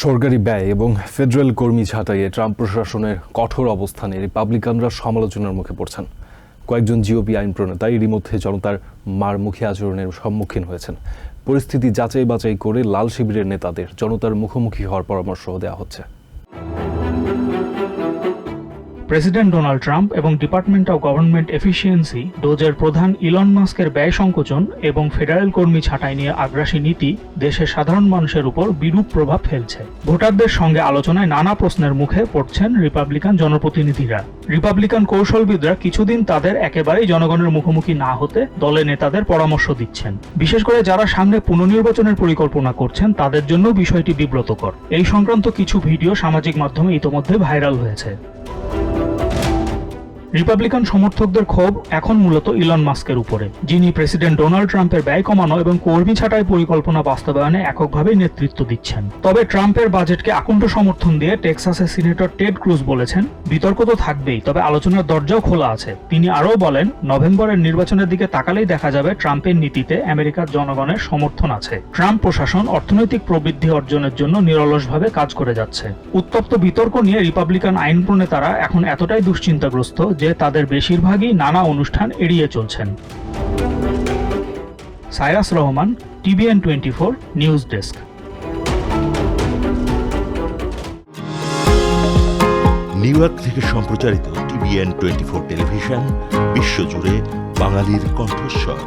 সরকারি ব্যয় এবং ফেডারেল কর্মী ছাঁটাইয়ে ট্রাম্প প্রশাসনের কঠোর অবস্থানে রিপাবলিকানরা সমালোচনার মুখে পড়ছেন। কয়েকজন জিওপি আইন প্রণেতা এরই মধ্যে জনতার মার মুখী আচরণের সম্মুখীন হয়েছেন। পরিস্থিতি যাচাই বাছাই করে লাল শিবিরের নেতাদের জনতার মুখোমুখি হওয়ার পরামর্শ দেওয়া হচ্ছে। প্রেসিডেন্ট ডোনাল্ড ট্রাম্প এবং ডিপার্টমেন্ট অব গভর্নমেন্ট এফিসিয়েন্সি ডোজের প্রধান ইলন মাস্কের ব্যয় সংকোচন এবং ফেডারেল কর্মী ছাঁটাই নিয়ে আগ্রাসী নীতি দেশের সাধারণ মানুষের উপর বিরূপ প্রভাব ফেলছে। ভোটারদের সঙ্গে আলোচনায় নানা প্রশ্নের মুখে পড়ছেন রিপাবলিকান জনপ্রতিনিধিরা। রিপাবলিকান কৌশলবিদরা কিছুদিন তাদের একেবারেই জনগণের মুখোমুখি না হতে দলের নেতাদের পরামর্শ দিচ্ছেন। বিশেষ করে যারা সামনে পুনর্নির্বাচনের পরিকল্পনা করছেন, তাদের জন্য বিষয়টি বিব্রতকর। এই সংক্রান্ত কিছু ভিডিও সামাজিক মাধ্যমে ইতোমধ্যে ভাইরাল হয়েছে। রিপাবলিকান সমর্থকদের ক্ষোভ এখন মূলত ইলন মাস্কের উপরে, যিনি প্রেসিডেন্ট ডোনাল্ড ট্রাম্পের ব্যয় কমানো এবং কর্মী ছাঁটাই পরিকল্পনা বাস্তবায়নে এককভাবেই নেতৃত্ব দিচ্ছেন। তবে ট্রাম্পের বাজেটকে আকণ্ঠ সমর্থন দিয়ে টেক্সাসের সিনেটর টেড ক্রুজ বলেছেন, বিতর্ক তো থাকবেই, তবে আলোচনার দরজাও খোলা আছে। তিনি আরও বলেন, নভেম্বরের নির্বাচনের দিকে তাকালেই দেখা যাবে ট্রাম্পের নীতিতে আমেরিকার জনগণের সমর্থন আছে। ট্রাম্প প্রশাসন অর্থনৈতিক প্রবৃদ্ধি অর্জনের জন্য নিরলসভাবে কাজ করে যাচ্ছে। উত্তপ্ত বিতর্ক নিয়ে রিপাবলিকান আইন প্রণেতারা এখন এতটাই দুশ্চিন্তাগ্রস্ত যে তাদের বেশিরভাগই নানা অনুষ্ঠান এড়িয়ে চলছেন। Cyrus Rahman, T V N twenty four news desk. New York থেকে সম্প্রচারিত টিভিএন টোয়েন্টি ফোর টেলিভিশন, বিশ্বজুড়ে বাঙালির কণ্ঠস্বর।